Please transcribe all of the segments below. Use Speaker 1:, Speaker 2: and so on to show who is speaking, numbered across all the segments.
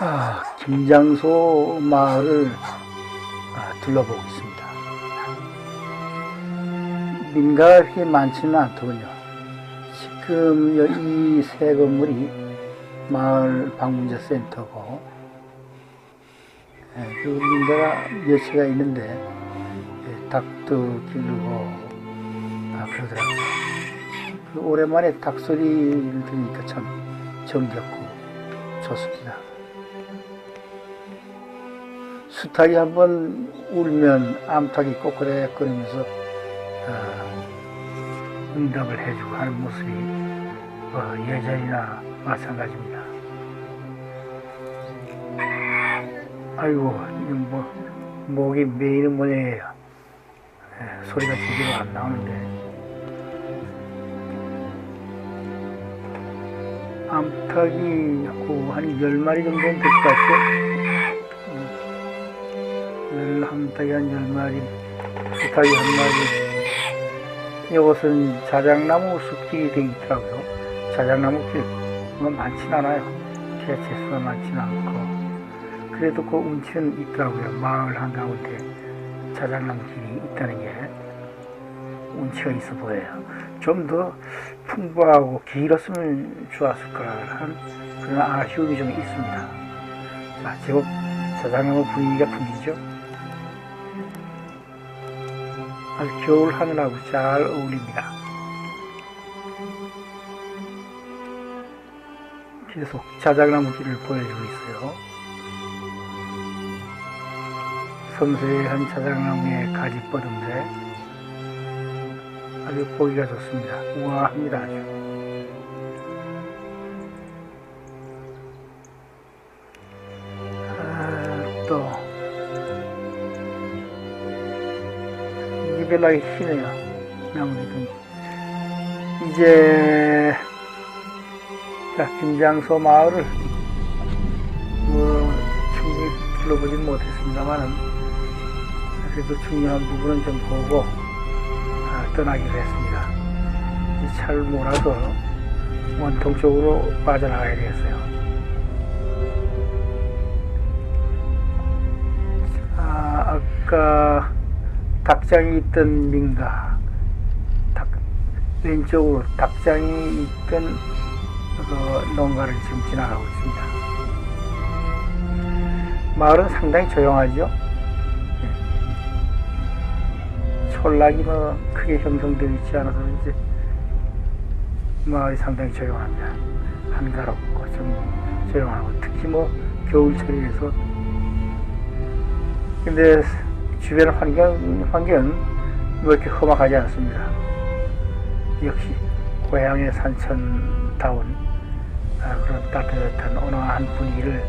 Speaker 1: 아, 김장소 마을을 아, 둘러보고 있습니다. 민가가 그렇게 많지는 않더군요. 지금 이세 건물이 마을 방문자 센터고, 예, 그 민가가 몇 채가 있는데, 예, 닭도 기르고, 아, 그러더라고요. 그 오랜만에 닭 소리를 들으니까 참 정겹고 좋습니다. 수탉이 한번 울면 암탉이 꼬꼬대거리면서 아, 응답을 해주고 하는 모습이 뭐 예전이나 마찬가지입니다. 아이고, 이거 뭐, 목이 메이는 모양이에요. 예, 소리가 제대로 안 나오는데. 암탉이 어, 한 10마리 정도는 될 것 같죠? 열, 암탉이 한 10마리, 수탉이 한 마리. 이것은 자작나무 숲길이 되어 있더라고요. 자작나무 길, 뭐 많진 않아요. 개체수가 많진 않고. 그래도 그 운치는 있더라고요. 마을 한가운데 자작나무 길이 있다는 게 운치가 있어 보여요. 좀 더 풍부하고 길었으면 좋았을 거라는 그런 아쉬움이 좀 있습니다. 자, 제법 자작나무 분위기가 풍기죠? 겨울 하늘하고 잘 어울립니다. 계속 자작나무 길을 보여주고 있어요. 섬세한 자작나무의 가지 뻗음새 아주 보기가 좋습니다. 우아합니다. 아주. 이별나게 희네요. 나무들이 이제 자 김장소 마을을 뭐 충분히 둘러보진 못했습니다만은 그래도 중요한 부분은 좀 보고 아, 떠나기로 했습니다. 이 차를 몰아서 원통 쪽으로 빠져나가야 되겠어요. 아, 아까 닭장이 있던 민가, 닭, 왼쪽으로 닭장이 있던 그 농가를 지금 지나가고 있습니다. 마을은 상당히 조용하죠. 촌락이 뭐 크게 형성되어 있지 않아서 이제 마을이 상당히 조용합니다. 한가롭고 좀 조용하고 특히 뭐 겨울철이라서 근데 주변 환경, 환경은 뭐 이렇게 험악하지 않습니다. 역시 고향의 산천다운 아, 그런 따뜻한 온화한 분위기를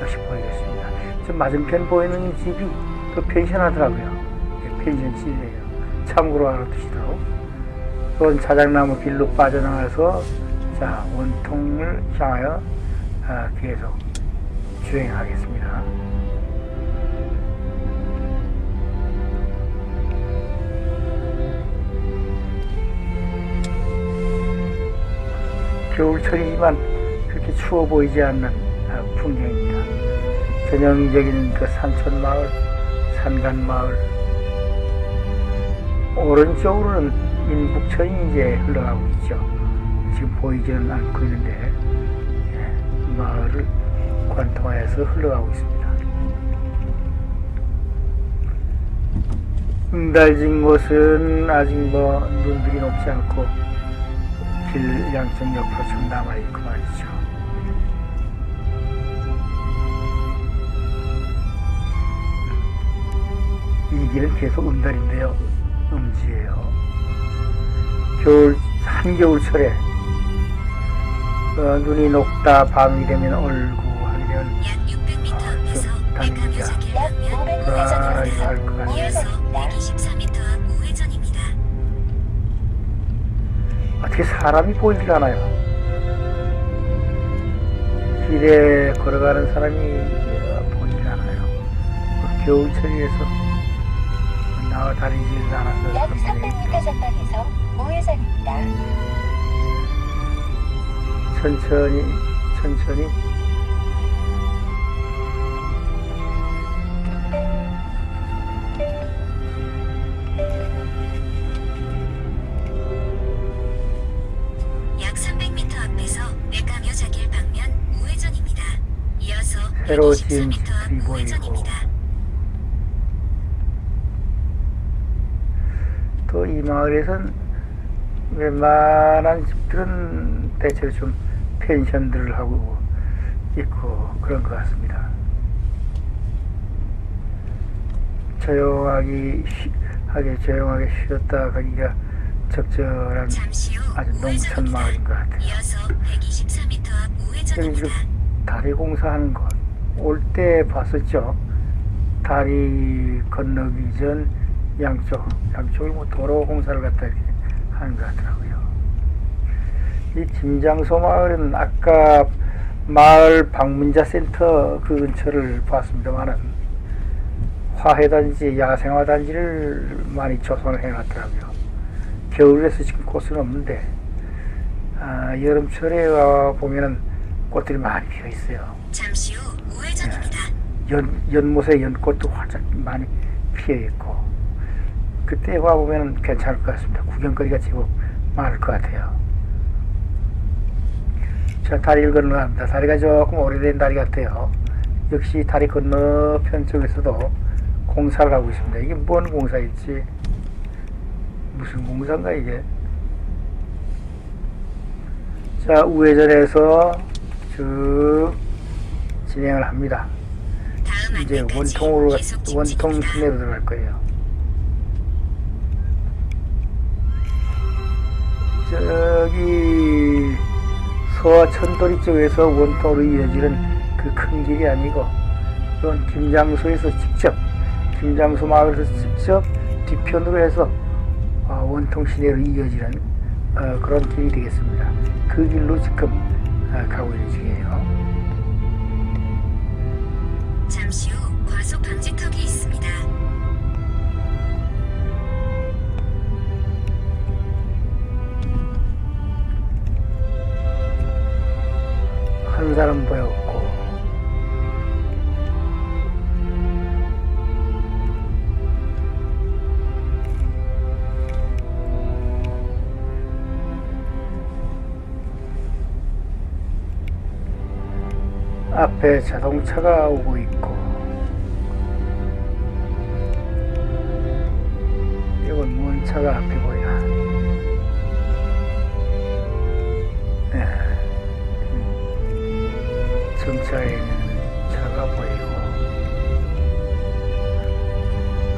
Speaker 1: 역시 보이겠습니다. 저 맞은편 보이는 집이 그 펜션 하더라고요. 예, 펜션 집이에요. 참고로 알아두시도록. 그건 자작나무 길로 빠져나가서 자 원통을 향하여 아, 계속 주행하겠습니다. 겨울철이지만 그렇게 추워 보이지 않는 아, 풍경입니다. 전형적인 그 산천 마을, 산간 마을. 오른쪽으로는 인북천이 이제 흘러가고 있죠. 지금 보이지는 않고 있는데 예, 마을을 관통하여서 흘러가고 있습니다. 응달진 곳은 아직 뭐 눈들이 높지 않고 길 양쪽 옆으로 좀 남아있고 말이죠. 이 길은 계속 음달인데요. 음지예요. 겨울, 한겨울철에 어, 눈이 녹다 밤이 되면 얼고 하게 되면
Speaker 2: 약 600m 앞에서
Speaker 1: 다니기가
Speaker 2: 백합
Speaker 1: 불안할 것 같네요.
Speaker 2: 이
Speaker 1: 어떻게 사람이 보이질 않아요. 길에 걸어가는 사람이 어, 보이질 않아요. 그 겨울철이라서 나와 다니질 않아서
Speaker 3: 약
Speaker 1: 그런
Speaker 3: 300m 전방에서 우회전입니다.
Speaker 1: 천천히 천천히 새로 지은
Speaker 2: 124m
Speaker 1: 집들이 보이고
Speaker 2: 우회전입니다.
Speaker 1: 또이 마을에선 웬만한 집들은 대체로 좀 펜션들을 하고 있고 그런 것 같습니다. 조용하게 쉬, 하게 조용하게 쉬었다 가기가 적절한 아주 농촌 마을인 것 같아요.
Speaker 2: 이어서 124m 앞
Speaker 1: 여기 지금. 다리 공사하는 곳. 올 때 봤었죠. 다리 건너기 전 양쪽, 양쪽을 뭐 도로 공사를 갖다 하는 것 같더라고요. 이 김장소 마을은 아까 마을 방문자 센터 그 근처를 봤습니다만은 화훼단지, 야생화단지를 많이 조성을 해놨더라고요. 겨울에서 지금 꽃은 없는데, 아, 여름철에 와 보면은 꽃들이 많이 피어 있어요.
Speaker 2: 잠시 후.
Speaker 1: 연, 연못에 연꽃도 활짝 많이 피어 있고, 그때 와 보면은 괜찮을 것 같습니다. 구경거리가 제법 많을 것 같아요. 자, 다리를 건너갑니다. 다리가 조금 오래된 다리 같아요. 역시 다리 건너편 쪽에서도 공사를 하고 있습니다. 이게 뭔 공사일지, 무슨 공사인가, 이게? 자, 우회전해서 쭉 진행을 합니다. 이제 원통으로, 원통. 시내로 들어갈 거예요. 저기 서천도리 쪽에서 원통으로 이어지는 그 큰 길이 아니고 이건 김장소에서 직접 김장소 마을에서 직접 뒤편으로 해서 어, 원통 시내로 이어지는 어, 그런 길이 되겠습니다. 그 길로 지금 어, 가고 있는 중이에요.
Speaker 2: 잠시 후 과속 방지턱이 있습니다.
Speaker 1: 한 사람 보였고 앞에 자동차가 오고 있고 차가 앞에 보이나? 네. 정차에 차가 보이고.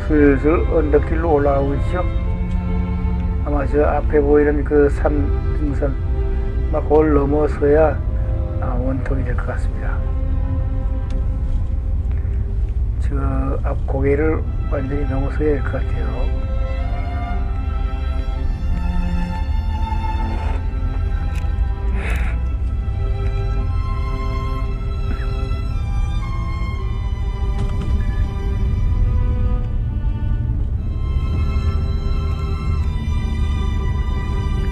Speaker 1: 슬슬 언덕길로 올라가고 있죠? 아마 저 앞에 보이는 그 산 등선 막 그걸 넘어서야 아, 원통이 될 것 같습니다. 저 앞 고개를 완전히 넘어서야 될 것 같아요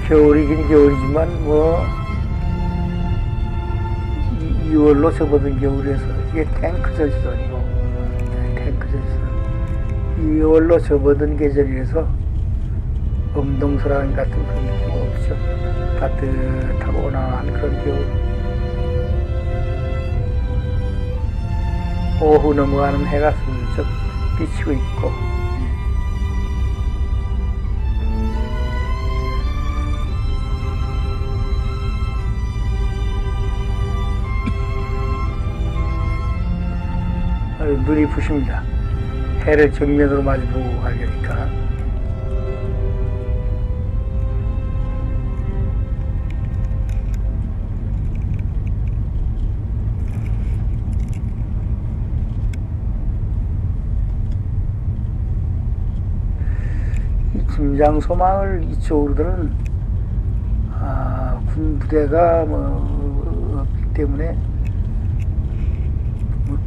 Speaker 1: 겨울이긴 겨울이지만 뭐 이- 2월로 접어든 겨울에서 이게 탱크절지도 아니고 탱크절지도 2월로 접어든 계절이라서 엄동설한 같은 그런 느낌 없죠. 따뜻하고 온화한 그런 겨울. 오후 넘어가는 해가 슬쩍 비치고 있고 눈이 부십니다. 해를 정면으로 마주보고 가려니까. 이 김장소 마을 이쪽으로들은 아, 군 부대가 뭐 없기 때문에 뭐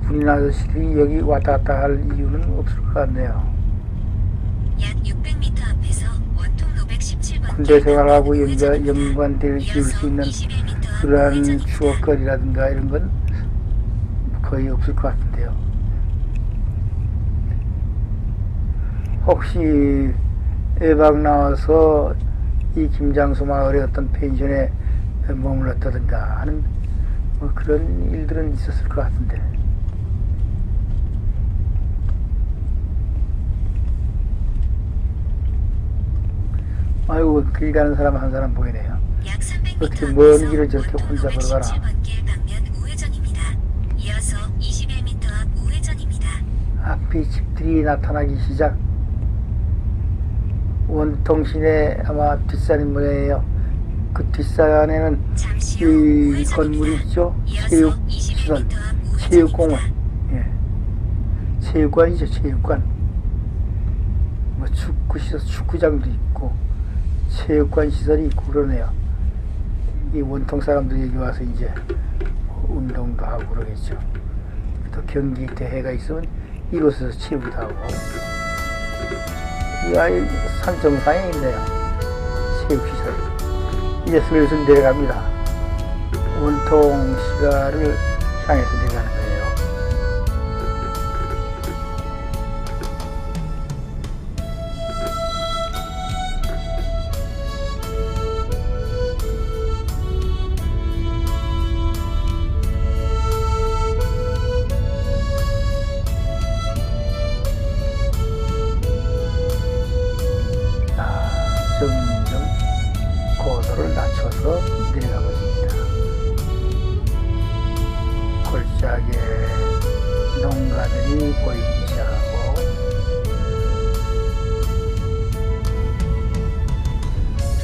Speaker 1: 군인 아저씨들이 여기 왔다 갔다 할 이유는 없을 것 같네요.
Speaker 2: 약 600m 앞에서 원통 517번
Speaker 1: 군대 생활하고 연관, 연관될 지을 수 있는 그러한 추억거리라든가 이런 건 거의 없을 것 같은데요. 혹시 애박 나와서 이 김장수 마을의 어떤 펜션에 머물렀다든가 하는 뭐 그런 일들은 있었을 것 같은데 아이고 길 가는 사람 한 사람 보이네요.
Speaker 2: 약 300m
Speaker 1: 어떻게 먼 길을 저렇게 혼자 걸어가나.
Speaker 2: 17번길 방면 우회전입니다. 이어서 21m 앞 우회전입니다.
Speaker 1: 앞이 집들이 나타나기 시작. 원통 시내 아마 뒷산인 모양이에요. 그 뒷산에는 이. 건물이 있죠.
Speaker 2: 이어서
Speaker 1: 체육
Speaker 2: 21m
Speaker 1: 시설,
Speaker 2: 앞
Speaker 1: 체육공원. 예. 체육관이죠, 체육관. 뭐 축구 시설, 축구장도 있고, 체육관 시설이 있고 그러네요. 이 원통 사람들이 여기 와서 이제 운동도 하고 그러겠죠. 또 경기 대회가 있으면 이곳에서 체육도 하고. 이 아이 산 정상에 있네요. 체육 시설. 이제 슬슬 내려갑니다. 원통 시가를 향해서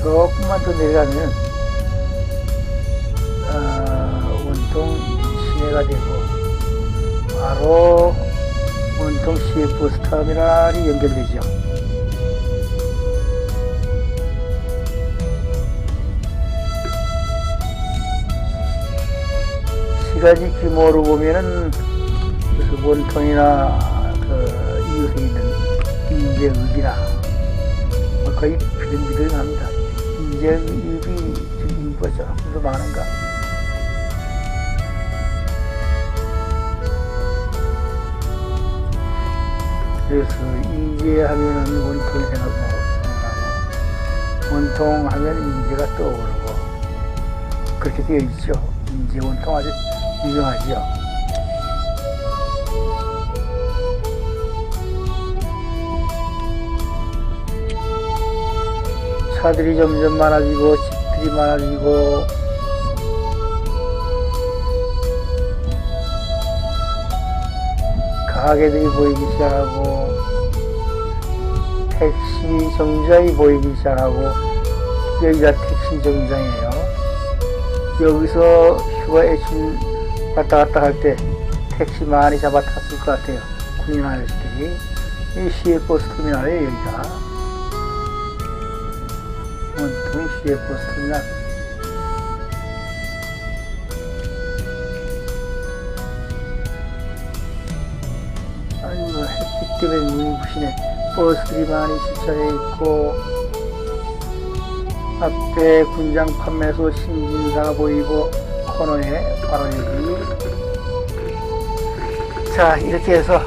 Speaker 1: 조금만 더 내려가면 아, 원통 시내가 되고 바로 원통 CF 스터미널이 연결되죠. 시가지 규모로 보면은 그 원통이나 그 이웃에 있는 인제읍이나 뭐 거의 비등비등합니다. 좀 인구가 조금 더 많은가? 그래서 인제하면은 원통이 생각나고 원통하면 인제가 떠오르고 그렇게 되어 있죠. 인제 원통 아주 유명하죠. 차들이 점점 많아지고 집들이 많아지고 가게들이 보이기 시작하고 택시 정류장이 보이기 시작하고 여기가 택시 정류장이에요. 여기서 휴가 애출 왔다 갔다 할 때 택시 많이 잡아 탔을 것 같아요. 군인 아저씨들이. 이 시외버스 터미널이에요, 여기가. 시외버스 터미널. 아이고, 햇빛 때문에 눈이 부시네. 버스들이 많이 주차해 있고, 앞에 군장 판매소 신진사가 보이고 코너에 바로 여기 자 이렇게 해서